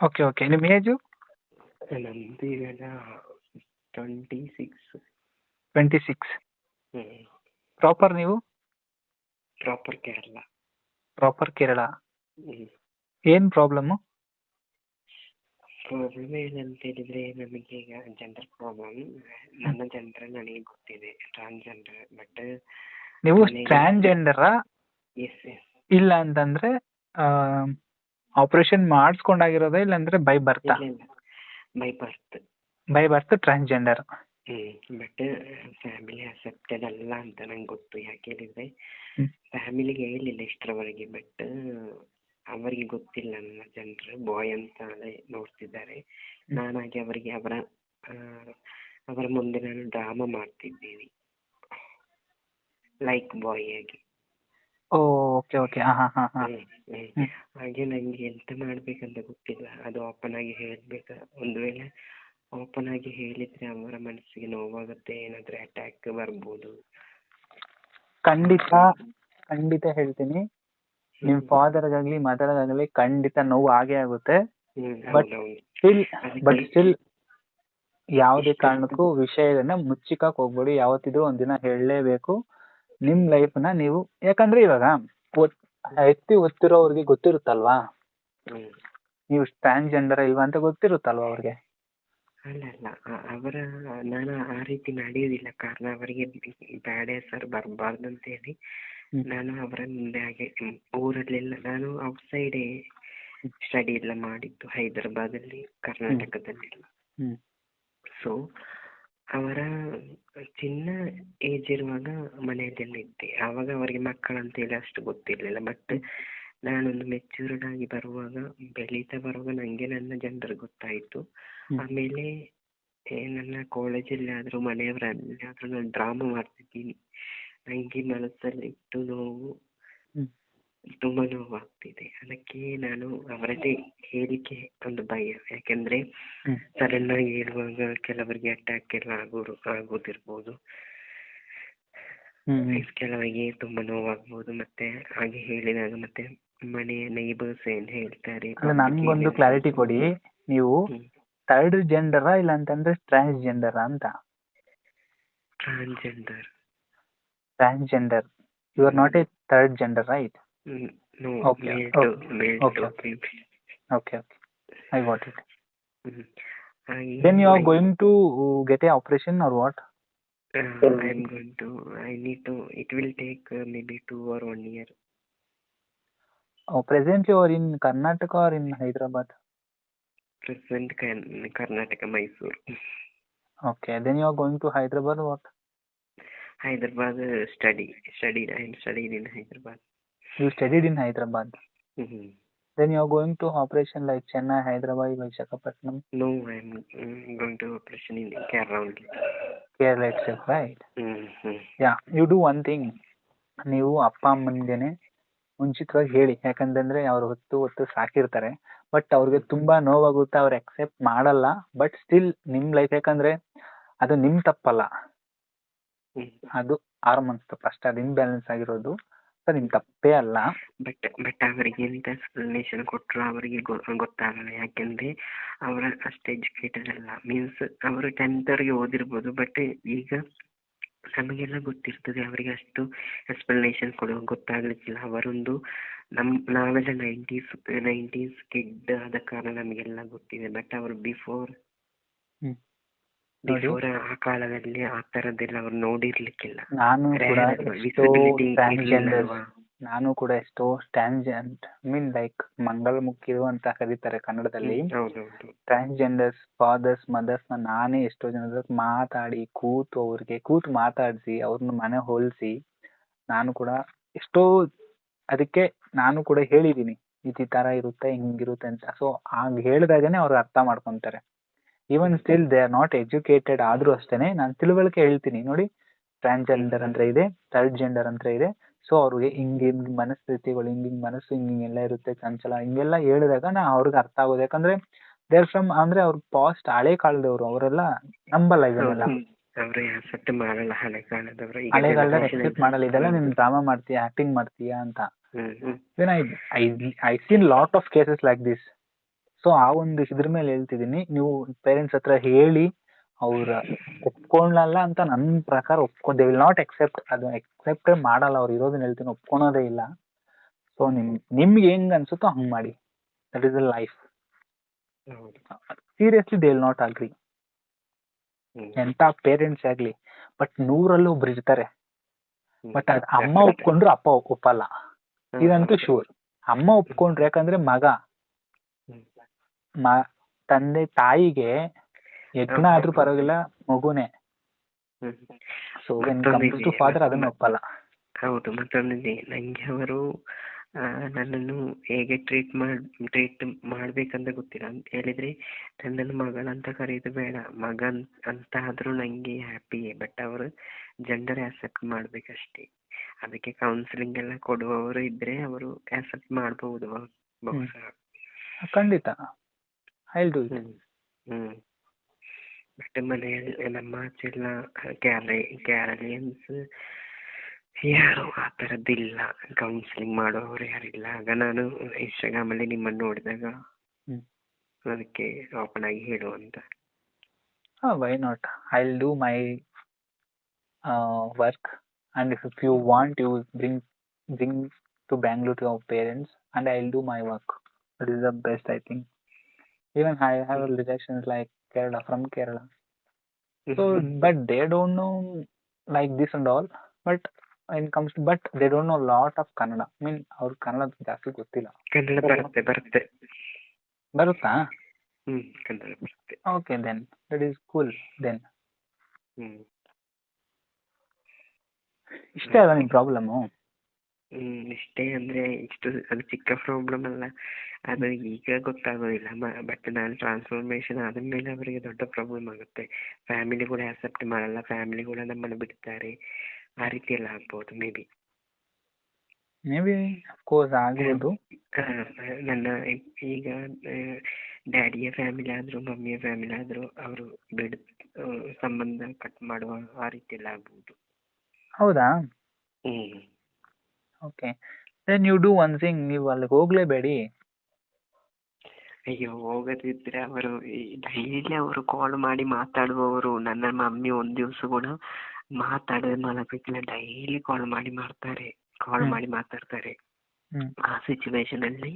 Okay okay ನಿಮ್ಮ age ನಮ್ದು ಇವಾಗ ಟ್ವೆಂಟಿ ಸಿಕ್ಸ್ ಟ್ವೆಂಟಿ ಸಿಕ್ಸ್ ಹ್ಞೂ ಪ್ರಾಪರ್ ನೀವು? ಪ್ರಾಪರ್ ಕೇರಳ ಪ್ರಾಪರ್ ಕೇರಳ ಹ್ಞೂ ಏನು ಪ್ರಾಬ್ಲಮ್ಮು ಪ್ರಾಬ್ಲಮ್ ಏನಂತ ಹೇಳಿದ್ರೆ ನಮಗೆ ಈಗ ಜೆಂಡರ್ ಪ್ರಾಬ್ಲಮ್ ನನ್ನ ಜೆಂಡರ್ ನನಗೆ ಗೊತ್ತಿದೆ ಟ್ರಾನ್ಸ್ಜೆಂಡರ್ ಬಟ್ ನೀವು ಟ್ರಾನ್ಸ್ಜೆಂಡರಾ ಎಸ್ ಎಸ್ ಇಲ್ಲ ಅಂತಂದ್ರೆ ಆಪರೇಷನ್ ಮಾಡಿಸ್ಕೊಂಡಾಗಿರೋದಾ ಇಲ್ಲಾಂದ್ರೆ by birth by birth by birth transgender but family accepted ಅಲ್ಲ ಅಂತ ನಂಗೆ ಗೊತ್ತು ಯಾಕೆ ಹೇಳಿದ್ರೆ. ಫ್ಯಾಮಿಲಿಗೆ ಹೇಳಿಲ್ಲ ಇಷ್ಟರವರೆಗೆ ಬಟ್ ಅವರಿಗೆ ಗೊತ್ತಿಲ್ಲ ನನ್ನ ಜನರು ಬಾಯ್ ಅಂತ ನೋಡ್ತಿದ್ದಾರೆ. ನಾನಾಗಿ ಅವರಿಗೆ ಅವರ ಅವರ ಮುಂದೆ ನಾನು ಡ್ರಾಮಾ ಮಾಡ್ತಿದ್ದೀನಿ. ಲೈಕ್ ಬಾಯ್ ಆಗಿ. ಓಕೆ ಓಕೆ ಹಾಂ ಹಾಂ ಹಾಂ ಹಾಂ. ಹ್ಮ್, ಹ್ಮ್. ಹಾಗೆ ನಂಗೆ ಎಂತ ಮಾಡ್ಬೇಕಂತ ಗೊತ್ತಿಲ್ಲ. ಅದು ಓಪನ್ ಆಗಿ ಹೇಳ್ಬೇಕಾ? ಒಂದು ವೇಳೆ ಓಪನ್ ಆಗಿ ಹೇಳಿದ್ರೆ ಅವರ ಮನಸ್ಸಿಗೆ ನೋವಾಗುತ್ತೆ ಏನಾದ್ರೆ ಅಟ್ಯಾಕ್ ಬರ್ಬೋದು. ಖಂಡಿತ ಖಂಡಿತ ಹೇಳ್ತೀನಿ. ನಿಮ್ಮ ಫಾದರ್ಗಾಗ್ಲಿ ಮದರ್ಗಾಗ್ಲಿ ಖಂಡಿತ ನೋವು ಆಗೇ ಆಗುತ್ತೆ. ಹ್ಮ್ ಹೌದೌದು. ಸ್ಟಿಲ್ ಅದಕ್ಕೆ- ಬಟ್ ಸ್ಟಿಲ್ ಯಾವುದೇ ಕಾರಣಕ್ಕೂ ವಿಷಯಗಳನ್ನ ಮುಚ್ಚಿಕಾಕ್ ಹೋಗ್ಬೇಡಿ. ಯಾವತ್ತಿದ್ರು ಒಂದಿನ ಹೇಳಲೇಬೇಕು. ನಿಮ್ ಲೈಫ್ನ ನೀವು ಯಾಕಂದ್ರೆ ಇವಾಗ ಒತ್- ಎತ್ತಿ ಒತ್ತಿರೋರ್ಗೆ ಗೊತ್ತಿರುತ್ತಲ್ವಾ? ನೀವು ನೀವು ಟ್ರಾನ್ಸ್ಜೆಂಡರ್ ಇಲ್ವಾ ಅಂತ ಗೊತ್ತಿರುತ್ತಲ್ವಾ ಅವ್ರಿಗೆ? ಅಲ್ಲ ಅಲ್ಲ ಅ- ಅವರ ನಾನು ಆ ರೀತಿ ನಡೆಯೋದಿಲ್ಲ ಕಾರಣ ಅವರಿಗೆ ಬೇಡ ಸರ್ ಬರಬಾರ್ದು ಅಂತ ಹೇಳಿ ಹ್ಮ್. ನಾನು ಅವರ ಮುಂದೆ ಹಾಗೆ ಹ್ಮ್, ಊರಲ್ಲೆಲ್ಲ ನಾನು ಔಟ್ಸೈಡ್ ಸ್ಟಡಿ ಎಲ್ಲ ಮಾಡಿದ್ದು ಹೈದರಾಬಾದಲ್ಲಿ ಅಲ್ಲಿ ಕರ್ನಾಟಕದಲ್ಲಿ ಸೊ ಅವರ ಚಿನ್ನ ಏಜ್ ಇರುವಾಗ ಮನೆಯಲ್ಲೆಲ್ಲ ಇದ್ದೆ ಆವಾಗ ಅವರಿಗೆ ಮಕ್ಕಳಂತೇಳಿ ಅಷ್ಟು ಗೊತ್ತಿರಲಿಲ್ಲ ಬಟ್ ನಾನೊಂದು ಮೆಚ್ಯೂರ್ಡ್ ಆಗಿ ಬರುವಾಗ ಬೆಳೀತಾ ಬರುವಾಗ ನನಗೆ ನನ್ನ ಜನರು ಗೊತ್ತಾಯಿತು. ಆಮೇಲೆ ನನ್ನ ಕಾಲೇಜಲ್ಲಿ ಆದರೂ ಮನೆಯವರಲ್ಲಿ ಆದ್ರೂ ನಾನು ಡ್ರಾಮಾ ಮಾಡ್ತಿದ್ದೀನಿ ನಂಗೆ ಮನಸ್ಸಲ್ಲಿ ಇಟ್ಟು ನೋವು. ತುಂಬ ನೋವಾಗ್ತಿದೆ ಅದಕ್ಕೆ ನಾನು ಅವರದೇ ಹೇಳಿಕೆ ಒಂದು ಭಯ. ಯಾಕಂದ್ರೆ ಆಗಿ ಹೇಳುವಾಗ ಕೆಲವರಿಗೆ ಅಟ್ಯಾಕ್ ಎಲ್ಲ ಆಗೋರು ಆಗೋದಿರ್ಬೋದು. ಕೆಲವರಿಗೆ ತುಂಬಾ ನೋವಾಗ್ಬೋದು. ಮತ್ತೆ ಹಾಗೆ ಹೇಳಿದಾಗ ಮತ್ತೆ ಮನೆಯ ನೈಬರ್ಸ್ ಏನ್ ಹೇಳ್ತಾರೆ? ನನ್ಗೊಂದು ಕ್ಲಾರಿಟಿ ಕೊಡಿ. ನೀವು ಥರ್ಡ್ ಜೆಂಡರಾ ಇಲ್ಲ ಅಂತಂದ್ರೆ ಟ್ರಾನ್ಸ್ಜೆಂಡರಾ ಅಂತ? Transgender transgender you are not a third gender right No, okay. made, okay. Made okay. okay. Okay. I got it. Mm -hmm. then you are I, going to uh, get a operation or what? Uh, I'm going to. I need to. It will take uh, maybe two or one year. Oh, presently you are in Karnataka or in Hyderabad? Present Karnataka, Mysore. Okay. Then you are going to Hyderabad. What? Hyderabad uh, study. Studied. I am studying in Hyderabad. You studied in Hyderabad hmm then you are going to operation like Chennai Hyderabad Visakhapatnam No, I'm mm, going to operation in Kerala only. Kerala itself right Mm-hmm. Yeah you do one thing ನೀವು ಅಪ್ಪ ಅಮ್ಮನಿಗೆನೆ ಮುಂಚಿತವಾಗಿ ಹೇಳಿ. ಯಾಕಂತಂದ್ರೆ ಅವ್ರು ಹೊತ್ತು ಹೊತ್ತು ಸಾಕಿರ್ತಾರೆ. But ಅವ್ರಿಗೆ ತುಂಬಾ ನೋವಾಗುತ್ತೆ ಅವ್ರು ಅಕ್ಸೆಪ್ಟ್ ಮಾಡಲ್ಲ. ಬಟ್ ಸ್ಟಿಲ್ ನಿಮ್ ಲೈಫ್ ಯಾಕಂದ್ರೆ ಅದು ನಿಮ್ ತಪ್ಪಲ್ಲ. ಅದು ಹಾರ್ಮೋನ್ಸ್ ತಪ್ಪು. ಅಷ್ಟೇ ಅದು ಇನ್ಬ್ಯಾಲೆನ್ಸ್ ಆಗಿರೋದು. ಸೊ ನಿಮ್ ತಪ್ಪೇ ಅಲ್ಲ. ಬಟ್ ಬಟ್ ಅವರಿಗೆ ಎಂತ ಎಕ್ಸ್ಪ್ಲನೇಷನ್ ಕೊಟ್ಟರು ಅವರಿಗೆ ಗೊತ್ತಾಗಲ್ಲ. ಯಾಕೆಂದ್ರೆ ಅವರು ಅಷ್ಟು ಎಜುಕೇಟೆಡ್ ಅಲ್ಲ. ಮೀನ್ಸ್ ಅವರು ಟೆಂತ್ವರೆಗೆ ಓದಿರ್ಬೋದು ಬಟ್ ಈಗ ನಮಗೆಲ್ಲ ಗೊತ್ತಿರ್ತದೆ. ಅವರಿಗೆ ಅಷ್ಟು ಎಕ್ಸ್ಪ್ಲನೇಷನ್ ಕೊಡುವ ಗೊತ್ತಾಗ್ಲಿಕ್ಕಿಲ್ಲ. ಅವರೊಂದು ನಮ್ ನಾವೆಲ್ಲ ನೈಂಟೀಸ್ ನೈಂಟೀಸ್ ಕಿಡ್ ಆದ ಕಾರಣ ನಮಗೆಲ್ಲ ಗೊತ್ತಿದೆ. ಬಟ್ ಅವರು ಬಿಫೋರ್. ಬಿಫೋರ್ ಆ ಕಾಲದಲ್ಲಿ ಆ ತರದ್ದೆಲ್ಲ ಅವ್ರು ನೋಡಿರ್ಲಿಕ್ಕಿಲ್ಲ. ನಾನು ಕೂಡ ಎಷ್ಟೋ? ನಾನು ಕೂಡ ಎಷ್ಟೋ ಟ್ರಾನ್ಸ್ಜೆಂಡ್ ಮೀನ್ ಲೈಕ್ ಮಂಗಳಮುಖಿರು ಅಂತ ಕರೀತಾರೆ ಕನ್ನಡದಲ್ಲಿ. ಹೌದೌದು. ಟ್ರಾನ್ಸ್ಜೆಂಡರ್ಸ್ ಫಾದರ್ಸ್ ಮದರ್ಸ್ನ ನಾನೇ ಎಷ್ಟೋ ಜನ ಜೊತೆ ಮಾತಾಡಿ ಕೂತು ಅವ್ರಿಗೆ ಕೂತು ಮಾತಾಡಿಸಿ ಅವ್ರನ್ನ ಮನೆ ಹೋಲಿಸಿ ನಾನು ಕೂಡ ಎಷ್ಟೋ ಅದಕ್ಕೆ ನಾನು ಕೂಡ ಹೇಳಿದೀನಿ ಇದು ಈ ತರ ಇರುತ್ತೆ ಹಿಂಗಿರುತ್ತೆ ಅಂತ. ಸೊ ಹಾಗೆ ಹೇಳಿದಾಗನೇ ಅವ್ರು ಅರ್ಥ ಮಾಡ್ಕೊಂತಾರೆ. Even still they are not educated ಆದ್ರೂ ಅಷ್ಟೇನೆ ನಾನು ತಿಳುವಳಿಕೆ ಹೇಳ್ತೀನಿ. ನೋಡಿ ಟ್ರಾನ್ಸ್ಜೆಂಡರ್ ಅಂತ ಇದೆ ಥರ್ಡ್ ಜೆಂಡರ್ ಅಂತ ಇದೆ. ಸೊ ಅವ್ರಿಗೆ ಹಿಂಗ್ ಹಿಂಗ್ ಮನಸ್ಥಿತಿಗಳು ಹಿಂಗ್ ಹಿಂಗ್ ಮನಸ್ಸು ಹಿಂಗ್ ಎಲ್ಲ ಇರುತ್ತೆ ಚಂಚಲ ಹಿಂಗೆಲ್ಲ ಹೇಳಿದಾಗ ನಾ ಅವ್ರಿಗೆ ಅರ್ಥ ಆಗೋದು. ಯಾಕಂದ್ರೆ ದೇರ್ ಫ್ರಮ್ ಅಂದ್ರೆ ಅವ್ರ ಪಾಸ್ಟ್ ಹಳೆ ಕಾಲದವ್ರು ಅವರೆಲ್ಲ ನಂಬಲ್ಲ ಇದನ್ನೆಲ್ಲ. ಹಳೆ ಕಾಲದಲ್ಲಿ ಎಕ್ಸೆಪ್ಟ್ ಮಾಡಲ್ಲ ಇದೆಲ್ಲ ನೀನ್ ಡ್ರಾಮಾ ಮಾಡ್ತೀಯಾ ಆಕ್ಟಿಂಗ್ ಮಾಡ್ತೀಯಾ ಅಂತ. I seen lot of cases like this. So ಆ ಒಂದು ಇದ್ರ ಮೇಲೆ ಹೇಳ್ತಿದೀನಿ ನೀವು ಪೇರೆಂಟ್ಸ್ ಹತ್ರ ಹೇಳಿ ಅವ್ರ ಒಪ್ಕೊಳ್ಳಲ್ಲ ಅಂತ ನನ್ನ ಪ್ರಕಾರ ಒಪ್ಕೊ ದೇ ವಿಲ್ ನಾಟ್ ಎಕ್ಸೆಪ್ಟ್ ಅದು ಎಕ್ಸೆಪ್ಟ್ ಮಾಡಲ್ಲ. ಅವ್ರು ಇರೋದನ್ನ ಹೇಳ್ತೀನಿ ಒಪ್ಕೊಳೋದೇ ಇಲ್ಲ. ಸೊ ನಿಮ್ ನಿಮ್ಗೆ ಹೆಂಗ್ ಅನ್ಸುತ್ತೋ ಹಂಗ್ ಮಾಡಿ. That is the life seriously they will not agree. ಎಂತ ಪೇರೆಂಟ್ಸ್ ಆಗ್ಲಿ. ಬಟ್ ನೂರಲ್ಲಿ ಒಬ್ರು ಇರ್ತಾರೆ. ಬಟ್ ಅದ್ ಅಮ್ಮ. ಒಪ್ಕೊಂಡ್ರು ಅಪ್ಪ ಒಪ್ಪಲ್ಲ. ಇದಂತೂ ಶೂರ್ ಅಮ್ಮ ಒಪ್ಕೊಂಡ್ರು ಯಾಕಂದ್ರೆ ಮಗ. ಮ ತಂದೆ ತಾಯಿಗೆ ಯಜ್ಞ. ಆದ್ರೂ ಪರವಾಗಿಲ್ಲ ಮಗುನೆ. ಸೊ ಫಾದರ್ ಅದನ್ನ ಒಪ್ಪಲ್ಲ. ಹೌದು ಮತ್ತೊಂದಿದೆ ನಂಗೆ ಅವರು ನನ್ನನ್ನು ಹೇಗೆ ಟ್ರೀಟ್ ಮಾಡ್ ಟ್ರೀಟ್ ಮಾಡ್ಬೇಕಂತ ಗೊತ್ತಿಲ್ಲ. ಅಂತ ಹೇಳಿದ್ರೆ ನನ್ನನ್ನು ಮಗಳಂತ ಕರೆಯೋದು ಬೇಡ. ಮಗನ್ ಅಂತ ಆದ್ರೂ ನಂಗೆ ಹ್ಯಾಪಿಯೇ ಬಟ್ ಅವರು ಜೆಂಡರ್ ಆಕ್ಸೆಪ್ಟ್ ಮಾಡ್ಬೇಕಷ್ಟೇ. ಅದಕ್ಕೆ ಕೌನ್ಸಿಲಿಂಗ್ ಎಲ್ಲ ಕೊಡುವವರು ಇದ್ರೆ ಅವರು ಆಕ್ಸೆಪ್ಟ್ ಮಾಡಬಹುದು ಬಹುಶಃ. ಖಂಡಿತ. Do it hmm. ಮತ್ತೆ ಬಟ್ ಮನೆಯಲ್ಲಿ ನಮ್ಮ ಆಚೆ ಎಲ್ಲ ಕ್ಯಾರೆ ಕ್ಯಾರಲಿಯನ್ಸ್ ಯಾರು ಆ ಥರದ್ದಿಲ್ಲ ಕೌನ್ಸಿಲಿಂಗ್ ಮಾಡುವವರು ಯಾರಿಲ್ಲ ಆಗ ನಾನು ಇನ್ಸ್ಟಾಗ್ರಾಮ್ ಅಲ್ಲಿ ನಿಮ್ಮನ್ನು ನೋಡಿದಾಗ ಹ್ಮ್. ಅದಕ್ಕೆ ಓಪನ್ ಆಗಿ ಹೇಳು ಹೇಳುವಂತ why not I will do my work and if you want you bring bring to Bangalore to our parents and I will do my work that is the best I think even I have relations like Kerala from Kerala So, but they don't know like this and all. But when it comes to, but they don't know lot of Kannada. I mean, ಅವ್ರ ಕನ್ನಡ ಜಾಸ್ತಿ ಗೊತ್ತಿಲ್ಲ. ಕನ್ನಡ ಬರುತ್ತೆ ಬರುತ್ತೆ. ಬರುತ್ತಾ? ಹ್ಮ್ ಕನ್ನಡ ಬರುತ್ತೆ. Okay then that is cool then hmm. ಇಷ್ಟೇ ಅಲ್ಲ ನಿಮ್ ಪ್ರಾಬ್ಲಮ್ಮು ಹ್ಮ್ ಇಷ್ಟೇ ಅಂದ್ರೆ ಇಷ್ಟು ಅದು ಚಿಕ್ಕ ಪ್ರಾಬ್ಲಮ್ ಅಲ್ಲ. ಅದು ಈಗ ಗೊತ್ತಾಗೋದಿಲ್ಲ. ಬಟ್ ನಾನು ಟ್ರಾನ್ಸ್ಫಾರ್ಮೇಶನ್ ಆದ್ಮೇಲೆ ಅವರಿಗೆ ದೊಡ್ಡ ಪ್ರಾಬ್ಲಮ್ ಆಗುತ್ತೆ. ಫ್ಯಾಮಿಲಿ ಕೂಡ ಅಕ್ಸೆಪ್ಟ್ ಮಾಡಲ್ಲ. ಫ್ಯಾಮಿಲಿ ಕೂಡ ನಮ್ಮನ್ನು ಬಿಡ್ತಾರೆ. ಆ ರೀತಿ ಎಲ್ಲ ಆಗ್ಬೋದು maybe maybe course ಆಗ್ಬೋದು. ನನ್ನ ಈಗ ಡ್ಯಾಡಿಯ ಫ್ಯಾಮಿಲಿ ಆದ್ರೂ ಮಮ್ಮಿಯ ಫ್ಯಾಮಿಲಿ ಆದ್ರೂ ಅವರು ಬಿಡ್ ಸಂಬಂಧ ಕಟ್ ಮಾಡುವ ಆ ರೀತಿ ಎಲ್ಲ ಆಗ್ಬೋದು. ಹೌದಾ? ಹ್ಮ್. Okay then you do one thing ನೀವು ಅಲ್ಲಿಗೆ ಹೋಗ್ಲೇಬೇಡಿ. ಅಯ್ಯೋ ಹೋಗದಿದ್ರೆ ಅವರು ಡೈಲಿ ಅವರು ಕಾಲ್ ಮಾಡಿ ಮಾತಾಡುವವರು ನನ್ನ ಮಮ್ಮಿ ಒಂದ್ ದಿವಸ ಕೂಡ ಮಾತಾಡದೆ ಮಲಗಬೇಕಿಲ್ಲ ಡೈಲಿ ಕಾಲ್ ಮಾಡಿ ಮಾಡ್ತಾರೆ ಕಾಲ್. ಮಾಡಿ ಮಾತಾಡ್ತಾರೆ. ಆ ಸಿಚುವೇಶನ್ ಅಲ್ಲಿ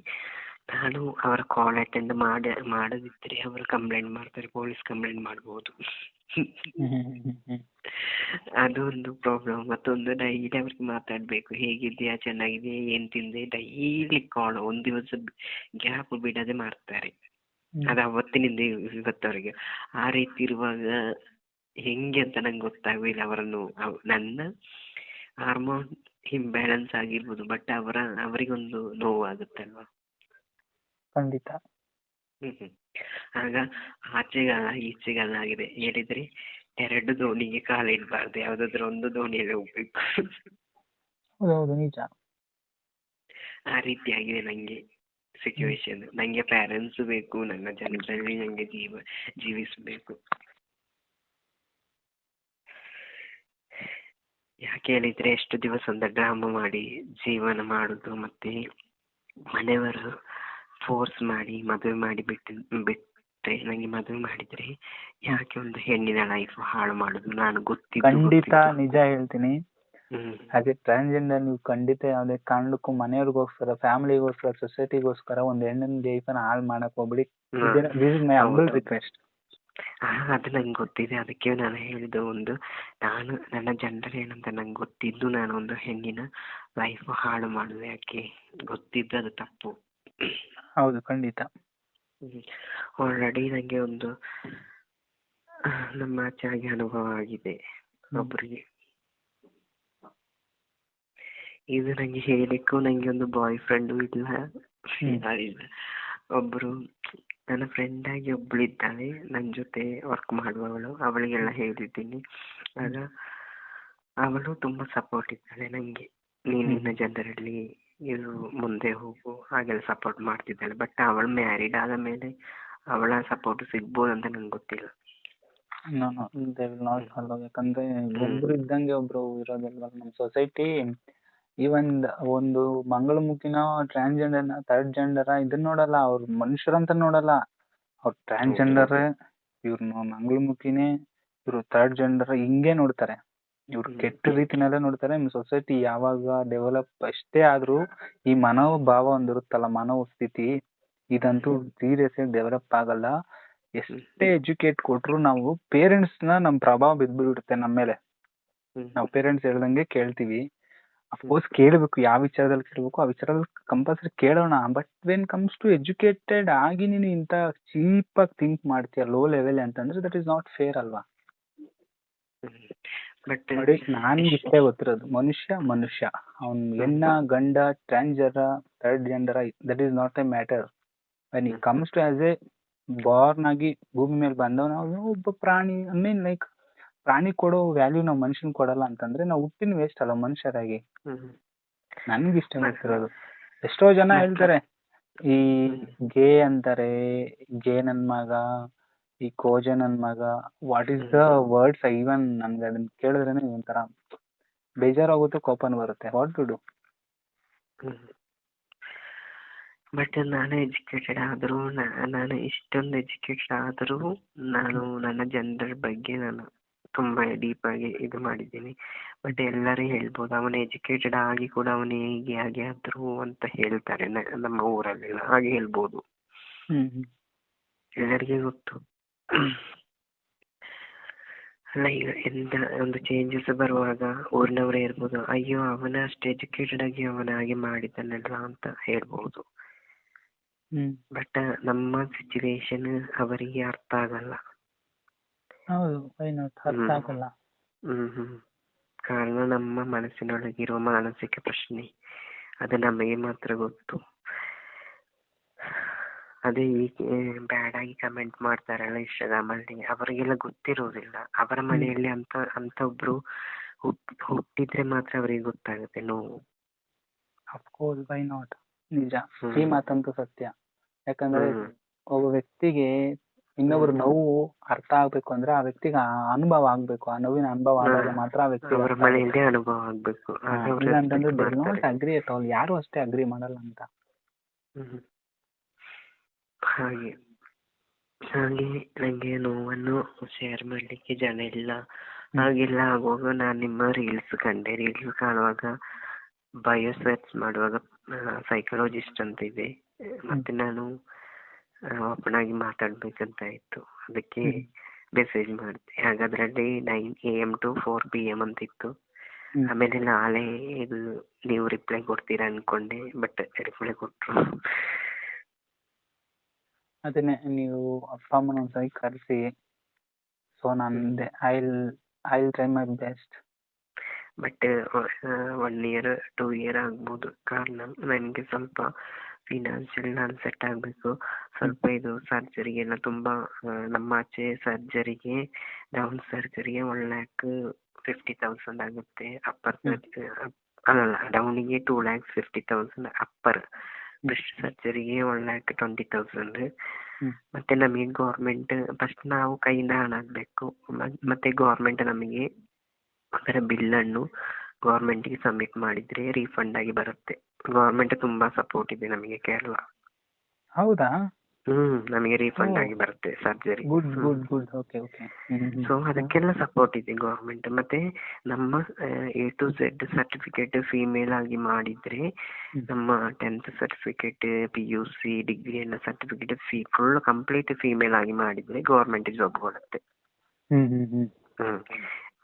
ನಾನು ಅವರ ಕಾಲ್ ಅಟೆಂಡ್ ಮಾಡ ಮಾಡದಿದ್ರೆ ಅವರು ಕಂಪ್ಲೇಂಟ್ ಮಾಡ್ತಾರೆ ಪೊಲೀಸ್ ಕಂಪ್ಲೇಂಟ್ ಮಾಡ್ಬೋದು. ಹ್ಮ್ ಹ್ಮ್ ಹ್ಮ್ ಹ್ಮ್ ಅದು ಒಂದು ಪ್ರಾಬ್ಲಮ್ ಮತ್ತೊಂದು ಡೈಲಿ ಅವ್ರಿಗೆ ಮಾತಾಡ್ಬೇಕು ಹೇಗಿದ್ದೀಯಾ ಚೆನ್ನಾಗಿದೆಯಾ ಏನ್ ತಿಂದೆ ಡೈಲಿ ಕಾಲ್ ಒಂದು ದಿವಸ ಗ್ಯಾಪ್ ಬಿಡದೆ ಮಾಡ್ತಾರೆ. ಅದು ಅವತ್ತಿನಿಂದ ಇವತ್ತವರೆಗೆ. ಆ ರೀತಿ ಇರುವಾಗ ಹೆಂಗೆ ಅಂತ ನಂಗೆ ಗೊತ್ತಾಗಲಿಲ್ಲ ಅವರನ್ನು. ಅವ್- ನನ್ನ ಹಾರ್ಮೋನ್ ಇಂಬ್ಯಾಲೆನ್ಸ್ ಆಗಿರ್ಬೋದು ಬಟ್ ಅವರ ಅವರಿಗೊಂದು ನೋವು ಆಗುತ್ತಲ್ವಾ ಖಂಡಿತ. ಆಗ ಆಚೆಗಾಲ ಈಚೆಗಾಲ ಆಗಿದೆ ಹೇಳಿದ್ರೆ ಎರಡು ದೋಣಿಗೆ ಕಾಲಿಡಬಾರ್ದು ಯಾವ್ದಾದ್ರು ಒಂದು ದೋಣಿಯಲ್ಲಿ ಹೋಗ್ಬೇಕು. ಹೌದೌದು ನಿಜ. ಆ ರೀತಿಯಾಗಿದೆ ಆಗಿದೆ ನಂಗೆ ಸಿಚುವೇಶನ್ ನಂಗೆ ಪ್ಯಾರೆಂಟ್ಸ್ ಬೇಕು ನನ್ನ ಜನರಲ್ಲಿ ನಂಗೆ ಜೀವ ಜೀವಿಸಬೇಕು. ಯಾಕೆ ಹೇಳಿದ್ರೆ ಎಷ್ಟು ದಿವಸ ಅಂತ ಡ್ರಾಮಾ ಮಾಡಿ ಜೀವನ ಮಾಡುದು ಮತ್ತೆ ಮನೆಯವರು ಫೋರ್ಸ್ ಮಾಡಿ ಮದುವೆ ಮಾಡಿ ಬಿಟ್ಟು ಬಿಟ್ಟರೆ ನಂಗೆ ಮದುವೆ ಮಾಡಿದ್ರೆ ಯಾಕೆ ಒಂದು ಹೆಣ್ಣಿನ ಲೈಫ್ ಹಾಳು ಮಾಡುದು? ನಾನು ಗೊತ್ತಿದ್ದು ಖಂಡಿತ ನಿಜ ಹೇಳ್ತೀನಿ. ಹಾಗೆ ಟ್ರಾನ್ಸ್ಜೆಂಡರ್ ನೀವು ಖಂಡಿತ ಯಾವುದೇ ಕಾರಣಕ್ಕೂ ಮನೆಯವ್ರಿಗೋಸ್ಕರ ಫ್ಯಾಮಿಲಿಗೋಸ್ಕರ ಸೊಸೈಟಿಗೋಸ್ಕರ ಒಂದು ಹೆಣ್ಣಿನ ಲೈಫನ್ನ ಹಾಳು ಮಾಡಕ್ ಹೋಗ್ಬಿಡಿ. ಮೈ ಹಂಬಲ್. ರಿಕ್ವೆಸ್ಟ್ ಅದು ನಂಗೆ ಗೊತ್ತಿದೆ. ಅದಕ್ಕೆ ನಾನು ಹೇಳಿದ್ದು ಒಂದು ನಾನು ನನ್ನ ಜನರಲ್ ಏನಂತ ನಂಗೆ ಗೊತ್ತಿದ್ದು ನಾನು ಒಂದು ಹೆಣ್ಣಿನ ಲೈಫ್ ಹಾಳು ಮಾಡುದು. ಯಾಕೆ? ಗೊತ್ತಿದ್ದು ಅದು ತಪ್ಪು. ಹೌದು ಖಂಡಿತ. ಆಲ್ರೆಡಿ ನನಗೆ ಒಂದು ನಮ್ಮ ಆಚೆಗೆ ಅನುಭವ ಆಗಿದೆ ಒಬ್ರಿಗೆ. ಇದು ನಂಗೆ ಹೇಳಿಕ್ಕೂ ನಂಗೆ ಒಂದು ಬಾಯ್ ಫ್ರೆಂಡು ಇಲ್ಲ ಯಾರಿಲ್ಲ ಒಬ್ರು ನನ್ನ ಫ್ರೆಂಡ್ ಆಗಿ ಒಬ್ಳು ಇದ್ದಾಳೆ ನನ್ನ ಜೊತೆ ವರ್ಕ್ ಮಾಡುವವಳು ಅವಳಿಗೆಲ್ಲ ಹೇಳಿದ್ದೀನಿ. ಆಗ ಅವಳು ತುಂಬಾ ಸಪೋರ್ಟ್ ಇದ್ದಾಳೆ ನಂಗೆ. ನೀನಿನ್ನ ನಿನ್ನ ಜನರಲ್ಲಿ ಇದು ಮುಂದೆ ಹೋಗು ಹಾಗೆಲ್ಲ ಸಪೋರ್ಟ್ ಮಾಡ್ತಿದ್ದಾಳೆ. ಬಟ್ ಅವಳು ಮ್ಯಾರಿಡ್ ಆದ ಮೇಲೆ ಅವಳ ಸಪೋರ್ಟ್ ಸಿಗ್ಬೋದು ಅಂತ ನಂಗೆ ಗೊತ್ತಿಲ್ಲ. ನಾನು ದೇ ವಿಲ್ ನಾಟ್ ಫಾಲೋ ಯಾಕಂದ್ರೆ ಒಬ್ರು ಇದ್ದಂಗೆ ಒಬ್ರು ಇರೋದಿಲ್ವಲ್ಲ ನಮ್ಮ ಸೊಸೈಟಿ ಈವನ್ ಒಂದು ಮಂಗಳಮುಖಿನ ಟ್ರಾನ್ಸ್ಜೆಂಡರ್ ಥರ್ಡ್ ಜೆಂಡರ ಇದನ್ನ ನೋಡಲ್ಲ. ಅವ್ರು ಮನುಷ್ಯರಂತ ನೋಡಲ್ಲ. ಅವ್ರು ಟ್ರಾನ್ಸ್ಜೆಂಡರ್ ಇವ್ರು ಮಂಗಳಮುಖಿನೇ ಇವ್ರು ಥರ್ಡ್ ಜೆಂಡರ್ ಹಿಂಗೆ ನೋಡ್ತಾರೆ. ಇವ್ರು. ಕೆಟ್ಟ ರೀತಿನೆಲ್ಲ ನೋಡ್ತಾರೆ ಸೊಸೈಟಿ ಯಾವಾಗ ಡೆವಲಪ್ ಅಷ್ಟೇ ಆದ್ರೂ ಈ ಮನೋಭಾವ ಒಂದಿರುತ್ತಲ್ಲ ಮನೋ ಸ್ಥಿತಿ ಇದಂತೂ ಸೀರಿಯಸ್ ಆಗಿ ಡೆವಲಪ್ ಆಗಲ್ಲ. ಎಷ್ಟೇ ಎಜುಕೇಟ್ ಕೊಟ್ರು ನಾವು ಪೇರೆಂಟ್ಸ್ನ ನಮ್ ಪ್ರಭಾವ ಬಿದ್ದ್ಬಿಡುತ್ತೆ ನಮ್ಮ ಮೇಲೆ. ನಾವ್ ನಾವು ಪೇರೆಂಟ್ಸ್ ಹೇಳ್ದಂಗೆ ಕೇಳ್ತೀವಿ. ಅಫ್ಕೋರ್ಸ್ ಕೇಳಬೇಕು ಯಾವ ವಿಚಾರದಲ್ಲಿ ಕೇಳಬೇಕು ಆ ವಿಚಾರದಲ್ಲಿ ಕಂಪಲ್ಸರಿ ಕೇಳೋಣ. But when comes to educated ಆಗಿ ನೀನು ಇಂತ ಚೀಪ್ ಆಗಿ ಥಿಂಕ್ ಮಾಡ್ತೀಯ ಲೋ ಲೆವೆಲ್ ಅಂತಂದ್ರೆ ದಟ್ ಇಸ್ ನಾಟ್ ಫೇರ್ ಅಲ್ವಾ? ಬಟ್ ನೋಡಿ ನನ್ಗೆ ಇಷ್ಟೇ ಗೊತ್ತಿರೋದು. ಮನುಷ್ಯ ಮನುಷ್ಯ. ಅವ್ನ್ ಹೆಣ್ಣ ಗಂಡ transgender third gender that is not a matter when he comes to as a born ಆಗಿ ಭೂಮಿ ಮೇಲೆ ಬಂದವ್ ನಾವು ಒಬ್ಬ ಪ್ರಾಣಿ. ಐ ಮೀನ್ ಲೈಕ್ ಪ್ರಾಣಿ ಕೊಡೋ ವ್ಯಾಲ್ಯೂ ನಾವು ಮನುಷ್ಯನ್ ಕೊಡಲ್ಲ ಅಂತಂದ್ರೆ ನಾವು ಹುಟ್ಟಿನ ವೇಸ್ಟ್ ಅಲ್ಲ ಮನುಷ್ಯರಾಗಿ. ನನ್ಗೆ ಇಷ್ಟ ಗೊತ್ತಿರೋದು. ಎಷ್ಟೋ ಜನ ಹೇಳ್ತಾರೆ ಈ ಗೇ ಅಂತಾರೆ ಗೇ ನನ್ ಮಗ ಈ ಕೋಜ ನನ್ ಮಗ what is the words even ನನ್ಗೆ ಅದನ್ನ ಕೇಳಿದ್ರೇನೆ ಒಂಥರ ಬೇಜಾರಾಗುತ್ತೆ ಕೋಪನ್ ಬರುತ್ತೆ. ವಾಟ್ ಟು ಡು ಬಟ್ ನಾನು ಎಜುಕೇಟೆಡ್ ಆದರೂ ನಾನು ಇಷ್ಟೊಂದು ಎಜುಕೇಟೆಡ್ ಆದರೂ ನಾನು ನನ್ನ ಜನರ ಬಗ್ಗೆ ನಾನು ತುಂಬ ಡೀಪ್ ಆಗಿ ಇದು ಮಾಡಿದ್ದೀನಿ. ಬಟ್ ಎಲ್ಲರೂ ಹೇಳ್ಬೋದು ಅವನು ಎಜುಕೇಟೆಡ್ ಆಗಿ ಕೂಡ ಅವನು ಹೇಗೆ ಹಾಗೆ ಆದ್ರು ಅಂತ ಹೇಳ್ತಾರೆ ನ- ನಮ್ಮ ಊರಲ್ಲಿ ಹಾಗೆ ಹೇಳ್ಬೋದು. ಹ್ಮ್. ಎಲ್ಲರಿಗೆ ಗೊತ್ತು. ಅಲ್ಲ ಈಗ ಎಂತ ಒಂದು ಚೇಂಜಸ್ ಬರುವಾಗ ಊರಿನವರೇ ಇರ್ಬೋದು ಅಯ್ಯೋ ಅವನ ಅಷ್ಟು ಎಜುಕೇಟೆಡ್ ಆಗಿ ಅವನ ಹಾಗೆ ಮಾಡಿದ್ದಾನಲ್ಲ ಅಂತ ಹೇಳ್ಬೋದು. ಹ್ಮ್. ಬಟ್ ನಮ್ಮ ಸಿಚುವೇಶನ್ ಅವರಿಗೆ ಅರ್ಥ ಆಗಲ್ಲ. ಹೌದು ಅರ್ಥ ಹ್ಮ್. ಕಾರಣ ನಮ್ಮ ಮನಸ್ಸಿನೊಳಗಿರುವ ಮಾನಸಿಕ ಪ್ರಶ್ನೆ. ಅದು ನಮಗೆ ಮಾತ್ರ ಗೊತ್ತು. ಅದೇ ಈ ಬ್ಯಾಡ್ ಆಗಿ ಕಮೆಂಟ್ ಮಾಡ್ತಾರಲ್ಲ ಇನ್ಸ್ಟಾಗ್ರಾಮ್ ಅಲ್ಲಿ ಅವರಿಗೆಲ್ಲ ಗೊತ್ತಿರೋದಿಲ್ಲ ಅವರ ಮನೆಯಲ್ಲಿ ಅಂತ ಅಂತ ಒಬ್ರು ಹುಟ್- ಹುಟ್ಟಿದ್ರೆ ಮಾತ್ರ ಅವರಿಗೆ ಗೊತ್ತಾಗುತ್ತೆ ನೋವು. ಅಫ್ಕೋರ್ಸ್ ವೈ ನಾಟ್ ನಿಜ. ಈ ಮಾತಂತೂ ಸತ್ಯ. ಯಾಕಂದ್ರೆ ಒಬ್ಬ ವ್ಯಕ್ತಿಗೆ ಇನ್ನೊಬ್ರ ನೋವು ಅರ್ಥ ಆಗ್ಬೇಕು ಅಂದ್ರೆ ಆ ವ್ಯಕ್ತಿಗೆ ಆ ಅನುಭವ ಆಗ್ಬೇಕು. ಆ ನೋವಿನ ಅನುಭವ ಆದಾಗ ಮಾತ್ರ ಆ ವ್ಯಕ್ತಿ ಅವರ ಮನೆಯಲ್ಲಿ ಅನುಭವ ಆಗ್ಬೇಕು. ಇಲ್ಲ ಅಂತಂದ್ರೆ ಅಗ್ರಿ ಅಟ್ ಆಲ್ ಯಾರು ಅಷ್ಟೇ ಅಗ್ರಿ ಮಾಡಲ್ಲ ಅಂತ. ಹಾಗೆ. ಹಾಗೆ ನಂಗೆ ನೋವನ್ನು ಶೇರ್ ಮಾಡ್ಲಿಕ್ಕೆ ಜನ ಇಲ್ಲ. ಹಾಗೆಲ್ಲ ಆಗುವಾಗ ನಾನು ನಿಮ್ಮ ರೀಲ್ಸ್ ಕಂಡೆ. ರೀಲ್ಸ್ ಕಾಣುವಾಗ ಬಯೋ ಸರ್ಚ್ ಮಾಡುವಾಗ ಸೈಕಾಲಜಿಸ್ಟ್ ಅಂತ ಇದೆ. ಮತ್ತೆ ನಾನು ಓಪನ್ ಆಗಿ ಮಾತಾಡ್ಬೇಕಂತ ಇತ್ತು ಅದಕ್ಕೆ. ಮೆಸೇಜ್ ಮಾಡಿದೆ. ಹಾಗಾದ್ರಲ್ಲಿ nine A M to four P M ಅಂತ ಇತ್ತು. ಆಮೇಲೆ ನಾಳೆ ಇದು ನೀವು ರಿಪ್ಲೈ ಕೊಡ್ತೀರಾ ಅನ್ಕೊಂಡೆ ಬಟ್ ರಿಪ್ಲೈ ಕೊಟ್ರು. ಅದನ್ನೇ ನೀವು ಅಪ್ಪ ಅಮ್ಮನ ಒಂದ್ಸರಿ ಕರೆಸಿ. ಸೊ ನಂದೆ I I try my best but one year two year ಆಗ್ಬೋದು. ಕಾರಣ ನನಗೆ ಸ್ವಲ್ಪ ಫಿನಾನ್ಷಿಯಲ್ ನಾನು ಸೆಟ್ ಆಗಬೇಕು. ಸ್ವಲ್ಪ ಇದು ಸರ್ಜರಿಗೆಲ್ಲ ತುಂಬ ಆ, ನಮ್ಮ ಆಚೆ ಸರ್ಜರಿಗೆ ಡೌನ್ ಸರ್ಜರಿಗೆ ಒನ್ ಲ್ಯಾಕ್ ಫಿಫ್ಟಿ ತೌಸಂಡ್ ಆಗುತ್ತೆ. ಅಪ್ಪರ್ ಅಲ್ಲಲ್ಲ ಡೌನಿಗೆ two lakhs fifty thousand upper breast ಸರ್ಜರಿಗೆ one lakh twenty thousand ಮತ್ತೆ ನಮಗೆ ಗೌರ್ಮೆಂಟ್ ಫಸ್ಟ್ ನಾವು ಕೈಯಿಂದ ಹಣ ಹಾಕ್ಬೇಕು. ಮ- ಮತ್ತೆ ಗೌರ್ಮೆಂಟ್ ನಮಗೆ ಅದರ ಬಿಲ್ಲನ್ನು ಗೌರ್ಮೆಂಟ್ಗೆ ಸಬ್ಮಿಟ್ ಮಾಡಿದ್ರೆ ರೀಫಂಡ್ ಆಗಿ ಬರುತ್ತೆ. ಗೌರ್ಮೆಂಟ್ ತುಂಬಾ ಸಪೋರ್ಟ್ ಇದೆ ನಮಗೆ ಕೇರಳ. ಹೌದಾ? ಹ್ಮ್ ನಮಗೆ ರೀಫಂಡ್ ಆಗಿ ಬರುತ್ತೆ surgery good good good okay okay so ಅದಕ್ಕೆಲ್ಲ ಸಪೋರ್ಟ್ ಇದೆ ಗೌರ್ಮೆಂಟ್ ಮತ್ತೆ ನಮ್ಮ A to Z certificate female ಆಗಿ ಮಾಡಿದ್ರೆ ನಮ್ಮ tenth certificate P U C degree ಎಲ್ಲ certificate fee full complete female ಆಗಿ ಮಾಡಿದ್ರೆ ಗೌರ್ಮೆಂಟ್ ಜಾಬ್ ಕೊಡುತ್ತೆ ಹ್ಮ್.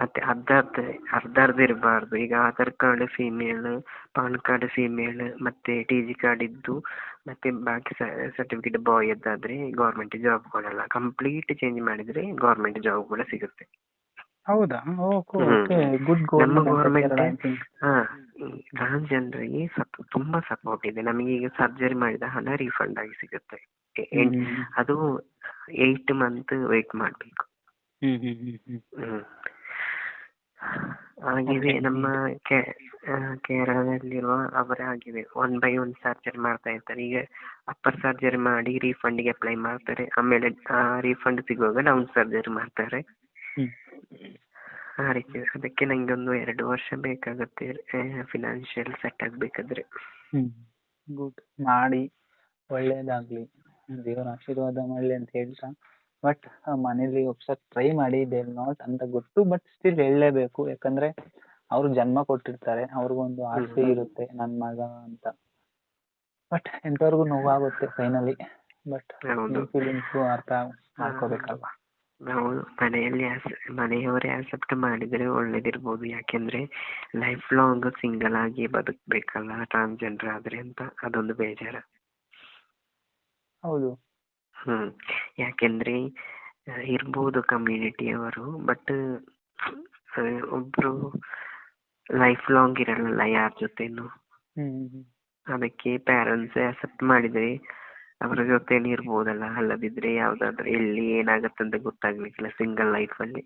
ಮತ್ತೆ ಅರ್ಧ ಅರ್ಧ ಅರ್ಧ ಅರ್ಧ ಇರಬಾರ್ದು. ಈಗ Aadhaar card female PAN card female ಮತ್ತೆ ಟಿ ಜಿ ಕಾರ್ಡ್ ಇದ್ದು ಮತ್ತೆ ಬಾಕಿ ಸರ್ಟಿಫಿಕೇಟ್ ಬಾಯ್ ಅದಾದ್ರೆ ಗೌರ್ಮೆಂಟ್ ಜಾಬ್ ಕೊಡಲ್ಲ ಕಂಪ್ಲೀಟ್ ಚೇಂಜ್ ಮಾಡಿದ್ರೆ ಗೌರ್ಮೆಂಟ್ ಜಾಬ್ ಕೂಡ ಸಿಗುತ್ತೆ. ಹೌದಾ? ಓಕೆ ಓಕೆ ಗುಡ್ ಗೌರ್ಮೆಂಟ್ ಗ್ರಾಮ ಜನರಿಗೆ ಸಪ್ ತುಂಬಾ ಸಪೋರ್ಟ್ ಇದೆ. ನಮಗೆ ಈಗ ಸರ್ಜರಿ ಮಾಡಿದ ಹಣ ರೀಫಂಡ್ ಆಗಿ ಸಿಗುತ್ತೆ. ಅದು ಏಟ್ ಮಂತ್ ವೇಟ್ ಮಾಡಬೇಕು. ಹ್ಮ್. Okay. ನಮ್ಮ ಕೇರಳದಲ್ಲಿರುವ ಅವರ ಆಗಿವೆ ಒನ್ ಬೈ ಒನ್ ಸರ್ಜರಿ ಮಾಡ್ತಾ ಇರ್ತಾರೆ. ಈಗ ಅಪ್ಪರ್ ಸರ್ಜರಿ ಮಾಡಿ ರೀಫಂಡ್ಗೆ ಅಪ್ಲೈ ಮಾಡ್ತಾರೆ. ಆಮೇಲೆ ರೀಫಂಡ್ ಸಿಗುವಾಗ ಡೌನ್ ಸರ್ಜರಿ ಮಾಡ್ತಾರೆ. ಆ ರೀತಿ. ಅದಕ್ಕೆ ನಂಗೆ ಒಂದು ಎರಡು ವರ್ಷ ಬೇಕಾಗುತ್ತೆ ಫಿನಾನ್ಷಿಯಲ್ ಸೆಟ್ ಆಗಬೇಕಾದ್ರೆ. ಗುಡ್ ಮಾಡಿ ಒಳ್ಳೇದಾಗ್ಲಿ. ದೇವರ ಆಶೀರ್ವಾದ ಮಾಡಲಿ ಅಂತ ಹೇಳ್ತಾ ಬಟ್ ಮನೇಲಿ ಒಪ್ಸಕ್ ಟ್ರೈ ಮಾಡಿ ದೇ ನಾಟ್ ಅಂತ ಗೊತ್ತು ಬಟ್ ಸ್ಟಿಲ್ ಹೇಳಲೇಬೇಕು. ಯಾಕಂದ್ರೆ ಅವ್ರು ಜನ್ಮ ಕೊಟ್ಟಿರ್ತಾರೆ ಅವ್ರಿಗೊಂದು ಆಸೆ ಇರುತ್ತೆ ನನ್ ಮಗ ಅಂತ. ಬಟ್ ಎಂತವ್ರಿಗೂ ನೋವಾಗುತ್ತೆ ಫೈನಲಿ ಬಟ್ ಹೌದು. ಫೀಲಿಂಗ್ಸ್ ಅರ್ಥ ಮಾಡ್ಕೋಬೇಕಲ್ವಾ? ನಾವು ಮನೆಯಲ್ಲಿ ಆಸ್- ಮನೆಯವರೇ ಆಕ್ಸೆಪ್ಟ್ ಮಾಡಿದ್ರೆ ಒಳ್ಳೇದಿರ್ಬೋದು. ಯಾಕೆಂದ್ರೆ ಲೈಫ್ ಲಾಂಗ್ ಸಿಂಗಲ್ ಆಗಿ ಬದುಕ್ಬೇಕಲ್ಲ ಟ್ರಾನ್ಸ್ಜೆಂಡರ್ ಆದ್ರೆ ಅಂತ ಅದೊಂದು ಬೇಜಾರ. ಹೌದು. ಹ್ಮ್. ಯಾಕೆಂದ್ರೆ ಇರ್ಬೋದು ಕಮ್ಯುನಿಟಿಯವರು ಬಟ್ ಒಬ್ರು ಲೈಫ್ ಲಾಂಗ್ ಇರಲ್ಲ ಯಾರ ಜೊತೆನೂ. ಅದಕ್ಕೆ ಪೇರೆಂಟ್ಸ್ ಅಕ್ಸೆಪ್ಟ್ ಮಾಡಿದ್ರೆ ಅವರ ಜೊತೆನೇ ಇರ್ಬೋದಲ್ಲ. ಅಲ್ಲದಿದ್ರೆ ಯಾವ್ದಾದ್ರು ಎಲ್ಲಿ ಅಂತ ಗೊತ್ತಾಗ್ಲಿಕ್ಕಿಲ್ಲ ಸಿಂಗಲ್ ಲೈಫ್ ಅಲ್ಲಿ.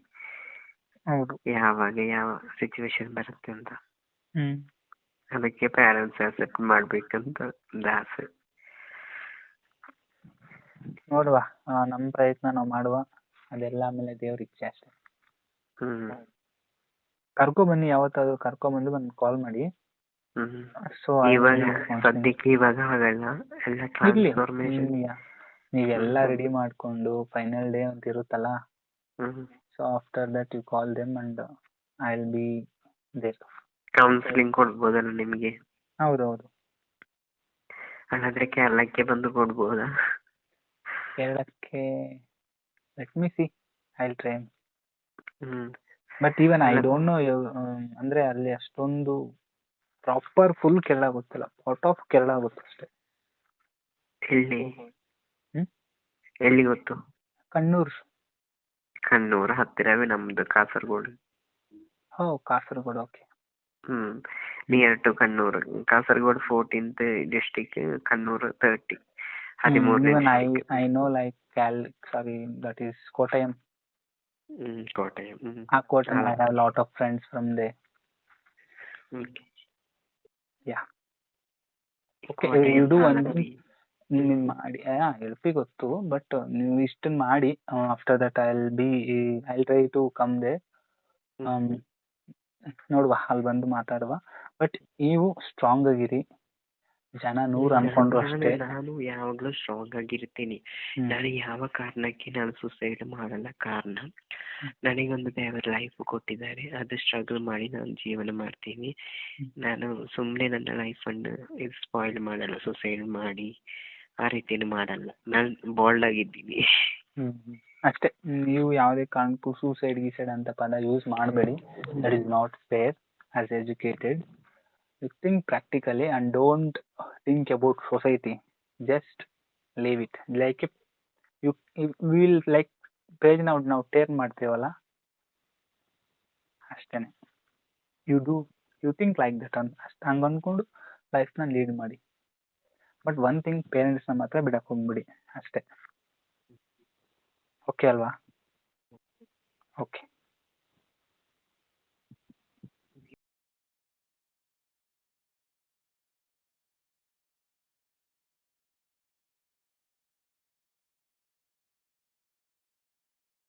ಯಾವಾಗ ಯಾವ ಸಿಚುವೇಶನ್ ಬರುತ್ತೆ ಅಂತ. ಹ್ಮ್. ಅದಕ್ಕೆ ಪ್ಯಾರೆಂಟ್ಸ್ ಅಕ್ಸೆಪ್ಟ್ ಮಾಡ್ಬೇಕಂತ ಒಂದು ಆಸೆ. ನೋಡುವ. ಆ, ನಮ್ ಪ್ರಯತ್ನ ನಾವು ಮಾಡುವ. ಅದೆಲ್ಲ ಆಮೇಲೆ ದೇವ್ರ ಇಚ್ಛೆ ಅಷ್ಟೇ. ಹ್ಮ್. ಕರ್ಕೊ ಬನ್ನಿ ಯಾವತ್ತಾದ್ರು ಕರ್ಕೊ ಬಂದು ಬಂದು ಕಾಲ್ ಮಾಡಿ. ಹ್ಮ್. ಸೊ ಇವಾಗ ಸದ್ಯಕ್ಕೆ ಇವಾಗ ಆಗಲ್ಲ. ಎಲ್ಲ ಇರ್ಲಿ. ಟ್ರಾನ್ಸ್ಫಾರ್ಮೇಶನ್ ನೀವ್- ನೀವೆಲ್ಲ ರೆಡಿ ಮಾಡ್ಕೊಂಡು ಫೈನಲ್ ಡೇ ಅಂತ ಇರುತ್ತಲ್ಲ? So after that you call them and I will be there counselling ಕೊಡ್ಬೋದಲ್ಲ ನಿಮ್ಗೆ? ಹೌದೌದು. ಅಲ್ಲಾದ್ರೆ ಕೇರಳಕ್ಕೆ ಬಂದು ಕೊಡ್ಬೋದಾ? ಕೇರಳಕ್ಕೆ let me see I try hmm but even I. Don't know ಅಂದ್ರೆ ಅಲ್ಲಿ ಅಷ್ಟೊಂದು ಪ್ರಾಪರ್ ಫುಲ್ ಕೇರಳ ಗೊತ್ತಿಲ್ಲ ಪಾರ್ಟ್ ಆಫ್ ಕೇರಳ ಗೊತ್ತು ಅಷ್ಟೇ. ಎಲ್ಲಿ? ಎಲ್ಲಿ ಗೊತ್ತು? ಕಣ್ಣೂರ್. ಕಣ್ಣೂರ್ ಹತ್ತಿರವೇ ನಮ್ದು ಕಾಸರಗೋಡು. ಹೋ Kasaragod okay hmm. Near to Kannur. Kasaragod fourteenth district Kannur thirty like Cal sorry that is Kottayam Kottayam ಆ Kottayam lot of friends from there yeah okay you do ಗೊತ್ತು ಬಟ್ ನೀವು ಇಷ್ಟನ್ನ ಮಾಡಿ after that I'll be I try to come there ನೋಡುವ ಅಲ್ಲಿ ಬಂದು ಮಾತಾಡುವ. But ನೀವು ಸ್ಟ್ರಾಂಗ್ ಆಗಿರಿ. ಜನ ನೂರ್ ಅನ್ಕೊಂಡ್ರು ಅಷ್ಟೇ. ನಾನು ಯಾವಾಗ್ಲೂ ಸ್ಟ್ರಾಂಗ್ ಆಗಿರ್ತೀನಿ. ಇರ್ತೀನಿ ನಾನು ಯಾವ ಕಾರಣಕ್ಕೆ ನಾನು ಸುಸೈಡ್ ಮಾಡಲ್ಲ ಕಾರಣ ನನಗೊಂದು ದೇವರ ಲೈಫ್ ಕೊಟ್ಟಿದ್ದಾರೆ. ಅದು ಸ್ಟ್ರಗಲ್ ಮಾಡಿ ನಾನು ಜೀವನ ಮಾಡ್ತೀನಿ. ನಾನು ಸುಮ್ಮನೆ ನನ್ನ ಲೈಫ್ ಅನ್ನು ಇದು ಸ್ಪಾಯ್ಲ್ ಮಾಡಲ್ಲ ಸುಸೈಡ್ ಮಾಡಿ ಆ ರೀತಿಯಲ್ಲಿ ಮಾಡಲ್ಲ. ನಾನು ಬೋಲ್ಡ್ ಆಗಿದ್ದೀನಿ. ಅಷ್ಟೇ ನೀವು ಯಾವುದೇ ಕಾರಣಕ್ಕೂ ಸೂಸೈಡ್ ಗೀಸೈಡ್ ಅಂತ ಪದ ಯೂಸ್ ಮಾಡಬೇಡಿ. That is not fair as educated you think practically and don't think about society just leave it like you will like page ನಾವು ನಾವು ಟೇರ್ ಮಾಡ್ತೀವಲ್ಲ? ಅಷ್ಟೇನೆ. You do you think like that ಅಂತ ಅಷ್ಟು ಹಂಗೆ ಅಂದ್ಕೊಂಡು ಲೈಫ್ನ ಲೀಡ್ ಮಾಡಿ. ಬಟ್ ಒನ್ ಥಿಂಗ್ ಪೇರೆಂಟ್ಸ್ನ ಮಾತ್ರ ಬಿಡಕ್ಕೆ ಹೋಗ್ಬಿಡಿ. ಅಷ್ಟೇ. ಓಕೆ ಅಲ್ವಾ? ಓಕೆ